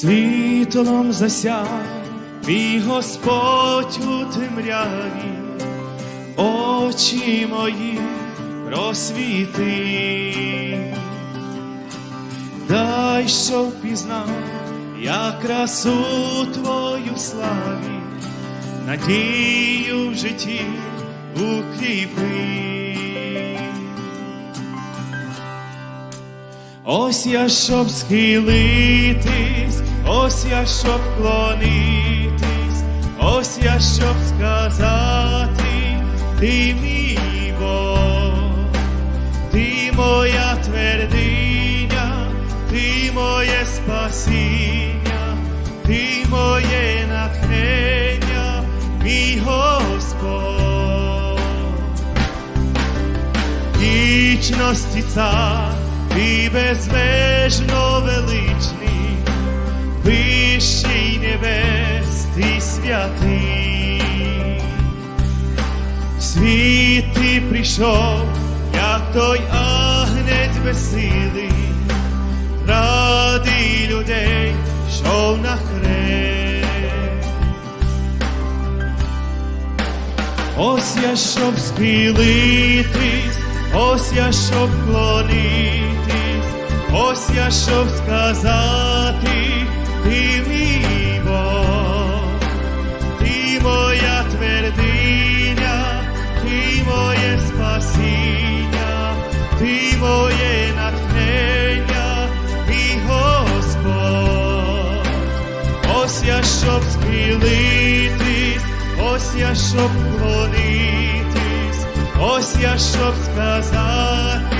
світлом засяв мій Господь у темряві, очі мої просвіти, дай щоб пізнав я красу твою славі, надію в житті укріпи. Ось я щоб схилитись, ось я щоб клонитись, ось я щоб сказати, ти мій Бог, ти моя твердиня, ти моє спасіння, ти моє натхнення, мій Господь вічності цар, ти безмежно святий. В світ ти прийшов, як той агнець безсилий, ради людей, що на хрест. Ось я щоб схилитись, ось я щоб клонитись, ось я щоб сказати, ти схилитись, ось я щоб клонитись, ось я щоб сказати,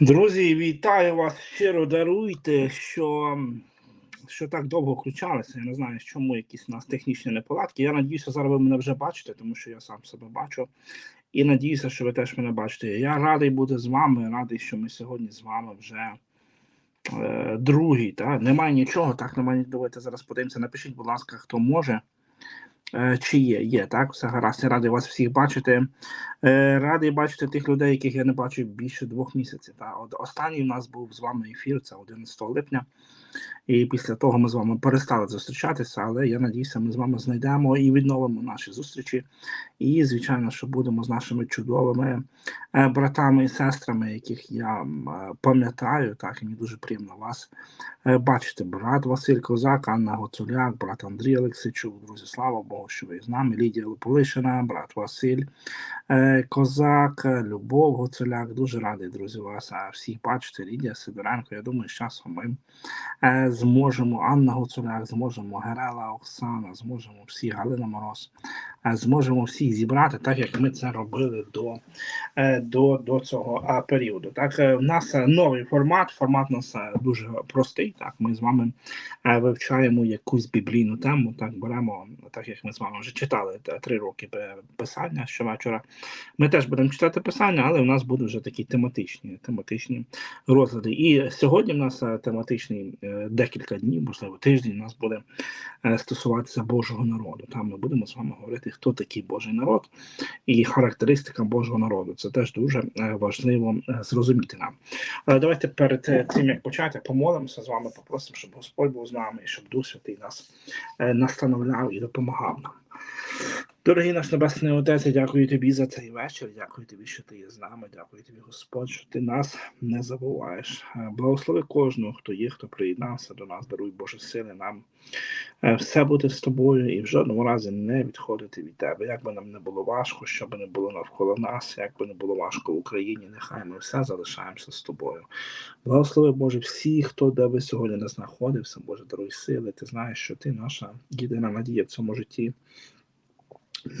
Друзі, вітаю вас. Щиро даруйте, що, що так довго включалися. Я не знаю, чому якісь у нас технічні неполадки. Я надіюся, зараз ви мене вже бачите, тому що я сам себе бачу. І надіюся, що ви теж мене бачите. Я радий бути з вами, радий, що ми сьогодні з вами вже е, другий. Та? Немає нічого, так, немає. Давайте зараз подивимося. Напишіть, будь ласка, хто може. Е, Чи є? Є, так, все гаразд. Я радий вас всіх бачити. Е, Радий бачити тих людей, яких я не бачив більше двох місяців. Та. От останній у нас був з вами ефір, це 11 липня. І після того ми з вами перестали зустрічатися, але я надіюся, ми з вами знайдемо і відновимо наші зустрічі. І, звичайно, що будемо з нашими чудовими е, братами і сестрами, яких я е, пам'ятаю. Так, і мені дуже приємно вас е, бачити. Брат Василь Козак, Анна Гоцуляк, брат Андрій Олексійчук, друзі, слава Богу, що ви з нами. Лідія Липолишина, брат Василь Козак, Любов Гоцуляк. Дуже радий, друзі, вас всіх бачити. Лідія Сидоренко. Я думаю, з часом ми зможемо Анна Гуцуляк, зможемо Герела Оксана, зможемо всі Галина Мороз, е, зможемо всіх зібрати, так як ми це робили до, е, до, до цього е, періоду. Так, е, в нас е, новий формат. Формат у нас е, дуже простий. Так, ми з вами е, вивчаємо якусь біблійну тему. Так, беремо, так як ми з вами вже читали е, три роки писання щовечора. Ми теж будемо читати писання, але у нас будуть вже такі тематичні, тематичні розгляди. І сьогодні в нас е, тематичний е, декілька днів, можливо, тиждень у нас буде е, стосуватися Божого народу. Там ми будемо з вами говорити, хто такий Божий народ і характеристика Божого народу. Це теж дуже е, важливо е, зрозуміти нам. Але давайте перед тим як почати, помолимося з вами, попросимо, щоб Господь був з нами і щоб Дух Святий нас настановляв і допомагав нам. Дорогий наш Небесний Отець, дякую тобі за цей вечір. Дякую тобі, що ти є з нами. Дякую тобі, Господь, що ти нас не забуваєш. Е, Благослови кожного, хто є, хто приєднався до нас, даруй Боже сили нам е, все бути з тобою і в жодному разі не відходити від тебе. Як би нам не було важко, що би не було навколо нас, як би не було важко в Україні, нехай ми все залишаємося з тобою. Благослови Боже всіх, хто де би сьогодні не знаходився, Боже, даруй сили. Ти знаєш, що ти наша єдина надія в цьому житті.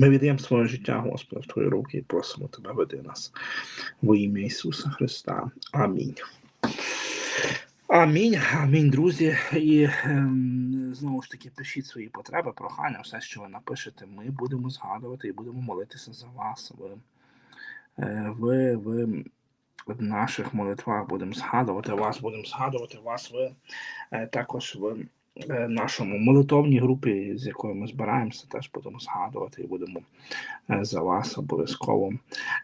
Ми віддаємо своє життя, Господи, в Твої руки і просимо Тебе, веди нас во ім'я Ісуса Христа. Амінь. Амінь, амінь, друзі. І ем, знову ж таки пишіть свої потреби, прохання, все, що ви напишете, ми будемо згадувати і будемо молитися за вас. Ви, ви, ви в наших молитвах будемо згадувати вас, будемо згадувати вас. Ви е, також в е, нашому молитовній групі, з якою ми збираємося, теж будемо згадувати і будемо е, за вас обов'язково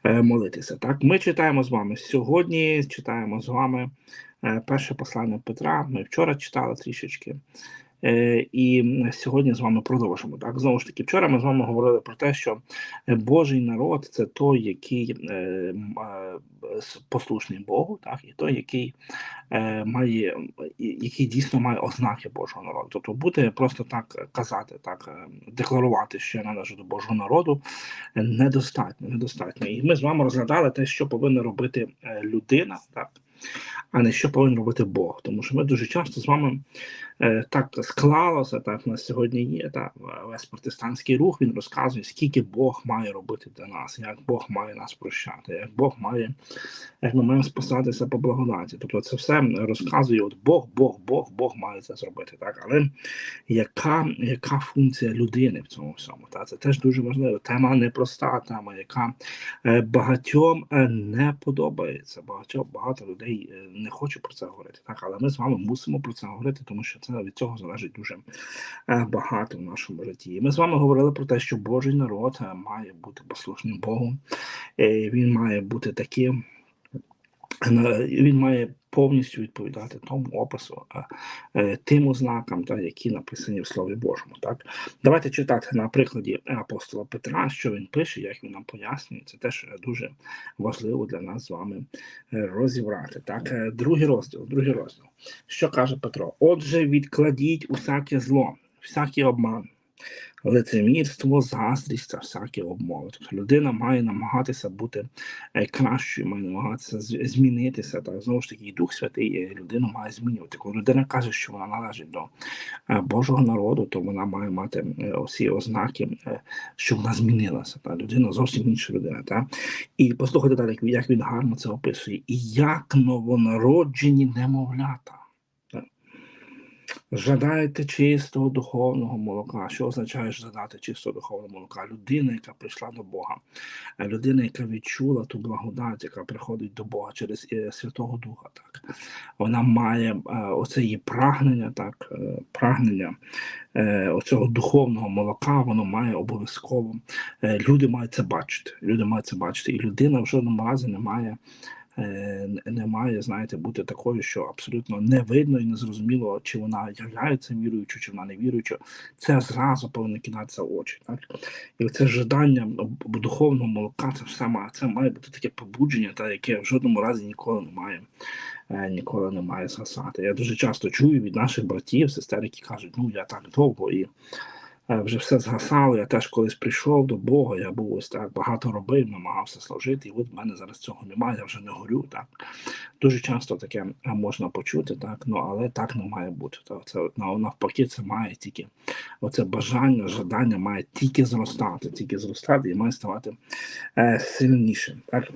е, молитися. Так, ми читаємо з вами сьогодні. Читаємо з вами е, перше послання Петра. Ми вчора читали трішечки. Е, І сьогодні з вами продовжимо. Так, знову ж таки, вчора ми з вами говорили про те, що е, Божий народ це той, який е, послушний Богу, так, і той, який має, який дійсно має ознаки Божого народу. Тобто бути просто так казати, так декларувати, що я належу до Божого народу, недостатньо. недостатньо. І ми з вами розглядали те, що повинна робити людина, так, а не що повинен робити Бог. Тому що ми дуже часто з вами так склалося, так на сьогодні є. Так, весь протестантський рух він розказує, скільки Бог має робити для нас, як Бог має нас прощати, як Бог має, як ми маємо спасатися по благодаті. Тобто це все розказує от Бог, Бог, Бог, Бог має це зробити. Так, але яка, яка функція людини в цьому всьому? Так, це теж дуже важливо. Тема непроста, тема, яка е, багатьом е, не подобається. Багатьом багато людей е, не хоче про це говорити. Так, але ми з вами мусимо про це говорити, тому що це від цього залежить дуже е, багато в нашому житті. Ми з вами говорили про те, що Божий народ е, має бути послушним Богу. Е, Він має бути таким. Він має повністю відповідати тому опису, е, тим ознакам, та, які написані в Слові Божому. Так? Давайте читати на прикладі апостола Петра, що він пише, як він нам пояснює. Це теж дуже важливо для нас з вами е, розібрати. Так, е, другий розділ, другий розділ. Що каже Петро? Отже, відкладіть усяке зло, всякий обман, лицемірство, заздрість та всякі обмови. Тобто людина має намагатися бути е, кращою, має намагатися змінитися. Так знову ж таки, Дух Святий людину має змінювати. Коли людина каже, що вона належить до е, Божого народу, то вона має мати усі ознаки, е, що вона змінилася. Та людина зовсім інша людина. Та? І послухайте далі, як він гарно це описує. І як новонароджені немовлята. Та. Жадаєте чистого духовного молока. Що означає жадати чистого духовного молока? Людина, яка прийшла до Бога, Е, людина, яка відчула ту благодать, яка приходить до Бога через е, Святого Духа. Так вона має е, оце її прагнення, так прагнення оцього духовного молока, воно має обов'язково. Люди мають це бачити. Люди мають це бачити, і людина в жодному разі не має. Е, не- має, знаєте, бути такою, що абсолютно не видно і не зрозуміло, чи вона являється віруючою, чи вона не віруюча. Це зразу повинно кидатися в очі. Так? І це жадання духовного молока, це все має, це має бути таке побудження, та яке в жодному разі ніколи не має, е, ніколи не має згасати. Я дуже часто чую від наших братів, сестер, які кажуть, ну я так довго і вже все згасало. Я теж колись прийшов до Бога, я був ось так багато робив, намагався служити, і от в мене зараз цього немає, я вже не горю. Так дуже часто таке е, можна почути, так ну але так не має бути. Так, це навпаки, це має тільки оце бажання, жадання має тільки зростати, тільки зростати і має ставати е, сильнішим. Так?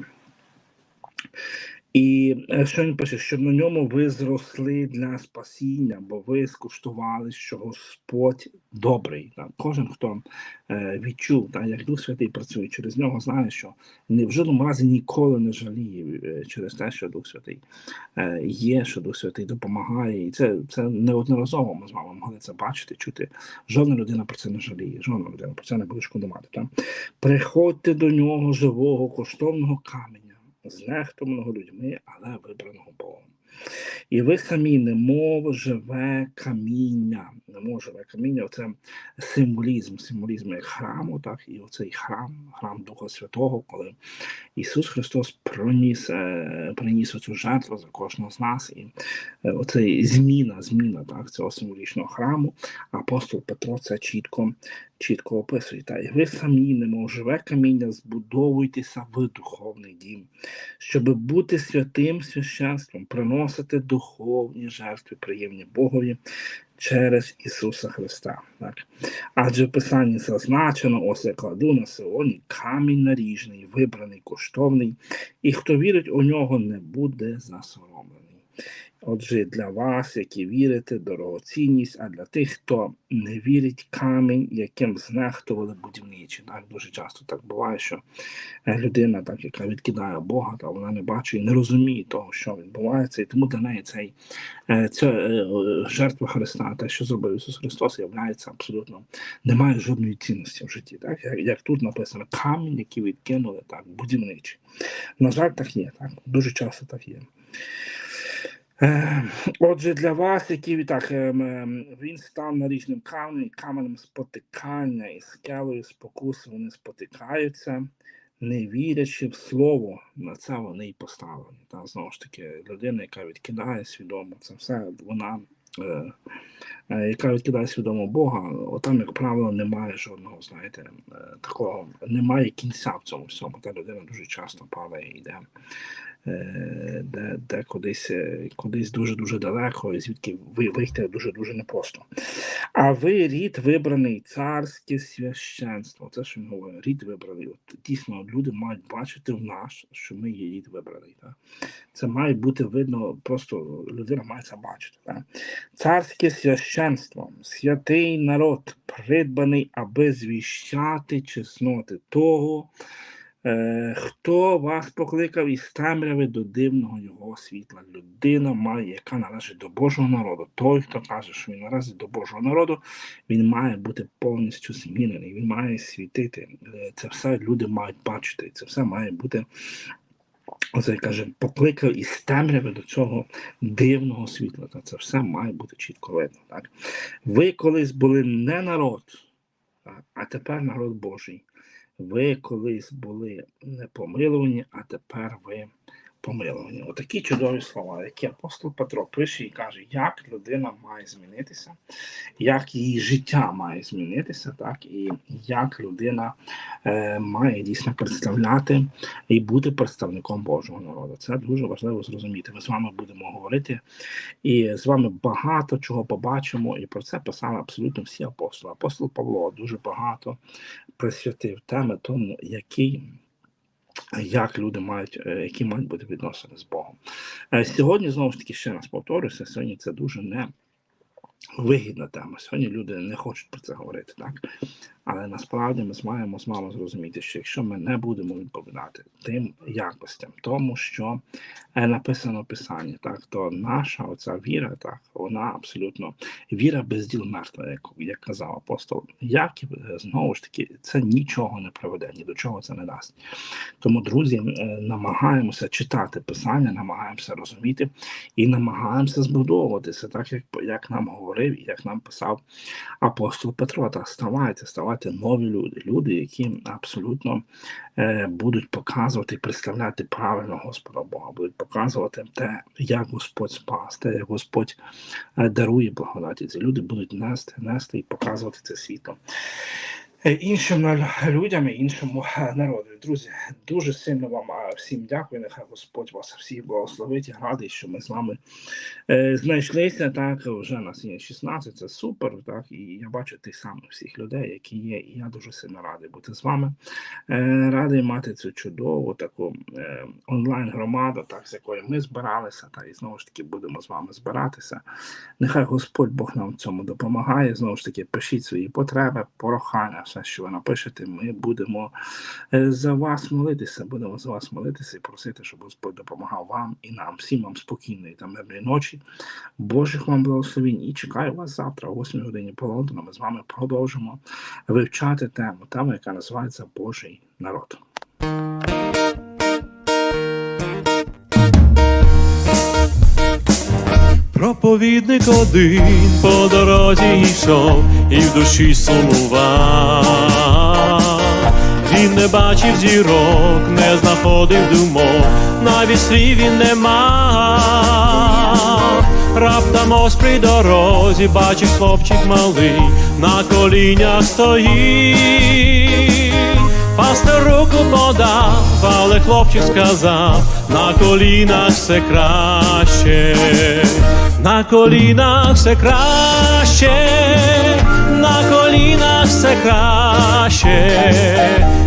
І е, що він пише, щоб на ньому ви зросли для спасіння, бо ви скуштували, що Господь добрий. Так? Кожен, хто е, відчув, так, як Дух Святий працює через нього, знає, що в жодному разі ніколи не жаліє е, через те, що Дух Святий е, є, що Дух Святий допомагає. І це, це неодноразово ми з вами могли це бачити, чути. Жодна людина про це не жаліє, жодна людина про це не буде шкодувати. Так? Приходьте до нього живого, коштовного каменя, знехтованого людьми, але вибраного Богом. І ви самі, немов живе каміння, немов живе каміння, це символізм, символізм як храму, так, і оцей храм, храм Духа Святого, коли Ісус Христос проніс, е, приніс оцю жертву за кожного з нас, і е, оцей зміна, зміна так, цього символічного храму, апостол Петро це чітко, чітко описує. Та, ви самі, немов живе каміння, збудовуйтеся в духовний дім, щоб бути святим священством, приносити духовні жертви, приємні Богові через Ісуса Христа. Так. Адже в Писанні зазначено, ось я кладу на Сионі камінь наріжний, вибраний, коштовний, і хто вірить у нього, не буде засоромлений. Отже, для вас, які вірите, дорогоцінність, а для тих, хто не вірить, камінь, яким знехтували будівничі. Так дуже часто так буває, що е, людина, так яка відкидає Бога, та вона не бачить і не розуміє того, що відбувається, і тому для неї цей е, ця е, жертва Христа, те, що зробив Ісус Христос, являється абсолютно не має жодної цінності в житті. Так як, як тут написано, камінь, який відкинули, так будівничі. На жаль, так є. Так дуже часто так є. Отже, для вас, які так, ем, ем, він став наріжним каменем, каменем спотикання і скелею спокуси вони спотикаються, не вірячи в слово, на це вони й поставлені. Та знову ж таки, людина, яка відкидає свідомо, це все вона. Е, е, яка відкидає свідомо Бога, отам, як правило, немає жодного, знаєте, е, такого, немає кінця в цьому всьому. Та людина дуже часто падає і йде де, де кудись, е, кудись дуже-дуже далеко, і звідки ви вийти дуже-дуже непросто. А ви рід вибраний, царське священство. Це що він говорить, рід вибраний. От, дійсно, люди мають бачити в нас, що ми є рід вибраний. Так? Це має бути видно, просто людина має це бачити. Так? Царське священство, святий народ, придбаний, аби звіщати чесноти того, Е, хто вас покликав із темряви до дивного його світла? Людина має, яка належить до Божого народу. Той, хто каже, що він належить до Божого народу, він має бути повністю змінений, він має світити. Е, Це все люди мають бачити. Це все має бути. Оце каже, покликав із темряви до цього дивного світла. Та це все має бути чітко видно. Так? Ви колись були не народ, а тепер народ Божий. Ви колись були не помилувані, а тепер ви помилування. Отакі чудові слова, які апостол Петро пише і каже, як людина має змінитися, як її життя має змінитися, так і як людина е, має дійсно представляти і бути представником Божого народу. Це дуже важливо зрозуміти. Ми з вами будемо говорити і з вами багато чого побачимо, і про це писали абсолютно всі апостоли. Апостол Павло дуже багато присвятив теми тому, який. Як люди мають, е, які мають бути відносини з Богом. Е, Сьогодні, знову ж таки, ще раз повторюся, сьогодні це дуже не вигідна тема. Сьогодні люди не хочуть про це говорити, так? Але насправді ми маємо з вами зрозуміти, що якщо ми не будемо відповідати тим якостям, тому що е, написано в Писанні, так, то наша оця віра, так, вона абсолютно віра без діл мертва, як, як казав апостол Яків, е, знову ж таки, це нічого не приведе, ні до чого це не дасть. Тому, друзі, е, намагаємося читати Писання, намагаємося розуміти і намагаємося збудовуватися, так як, як нам говорив і як нам писав апостол Петро. Та ставайте, ставайте нові люди, люди, які абсолютно е, будуть показувати і представляти правильно Господа Бога, будуть показувати те, як Господь спас, те, як Господь е, дарує благодаті. Ці люди будуть нести, нести і показувати це світло. Е, Іншим людям і іншому е, народу. Друзі, дуже сильно вам всім дякую. Нехай Господь вас всіх благословить. Я радий, що ми з вами е, знайшлися. Так, вже нас є 16, це супер. Так, і я бачу тих самих всіх людей, які є. І я дуже сильно радий бути з вами. Е, радий мати цю чудову таку е, онлайн громаду, так з якою ми збиралися, та і знову ж таки будемо з вами збиратися. Нехай Господь Бог нам в цьому допомагає. Знову ж таки, пишіть свої потреби, прохання, все, що ви напишете. Ми будемо е, за вас молитися. Будемо за вас молитися і просити, щоб Господь допомагав вам і нам, всім вам спокійної та мирної ночі. Божих вам благословень і чекаю вас завтра, о 8 годині по Лондону. Ми з вами продовжимо вивчати тему, тему, яка називається Божий народ. Проповідник один по дорозі йшов і в душі сумував. Він не бачив зірок, не знаходив думок, навіть слів він не мав. Раптом ось при дорозі бачить хлопчик малий, на колінях стоїть. Пастор руку подав, але хлопчик сказав, на колінах все краще, на колінах все краще, на колінах все краще,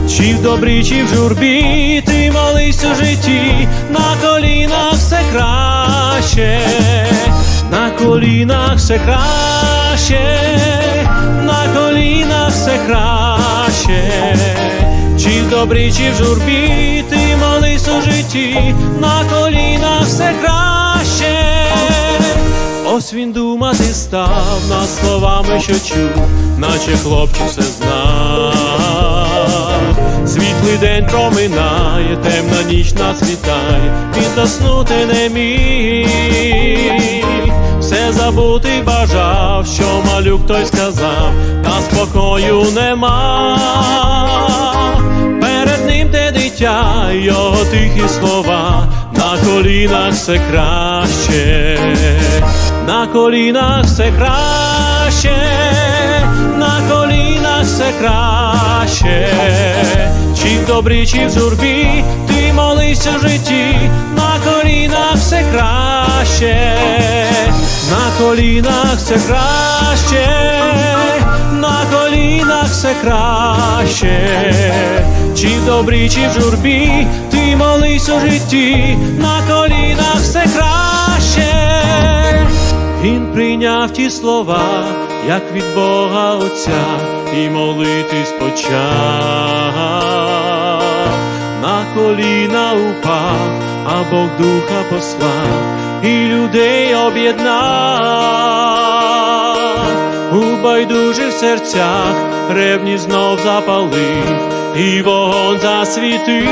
чи в добрі, чи в журбі, ти молись у житті, на колінах все краще, на колінах все краще, на колінах все краще. Чи в добрі, чи в журбі, ти молись у житті, на колінах все краще. Ось він думати став над словами, що чув, наче хлопчик все знав. Світлий день проминає, темна ніч нацвітає, він заснути не міг. Все забути бажав, що малюк той сказав, та спокою нема. Перед ним те дитя, його тихі слова, на колінах все краще, на колінах все краще, на колінах все краще, чи в добрі, чи в журбі, ти молись у житті, на колінах все краще, на колінах все краще, на колінах все краще, чи в добрі, чи в журбі, ти молись у житті, на колінах все краще. Він прийняв ті слова, як від Бога Отця, і молитись почав. На коліна упав, а Бог духа послав, і людей об'єднав. У байдужих серцях ревні знов запалив, і вогонь засвітив.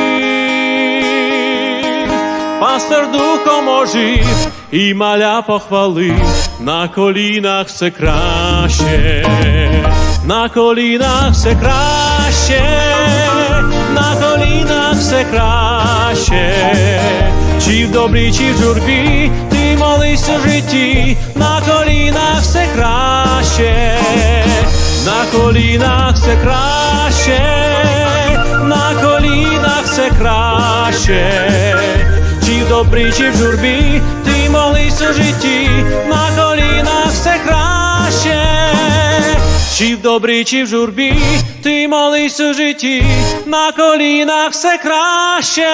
Пастор духом ожив і маля похвалив, на колінах все краще, на колінах все краще, на колінах все краще, Чи в добрі, чи в журбі, ти молись у житті, на колінах все краще, на колінах все краще, на колінах все краще. Чи в добрі, чи в журбі, ти молись у житті, на колінах Чи в добрі, чи в журбі, ти молись у житті, на колінах все краще.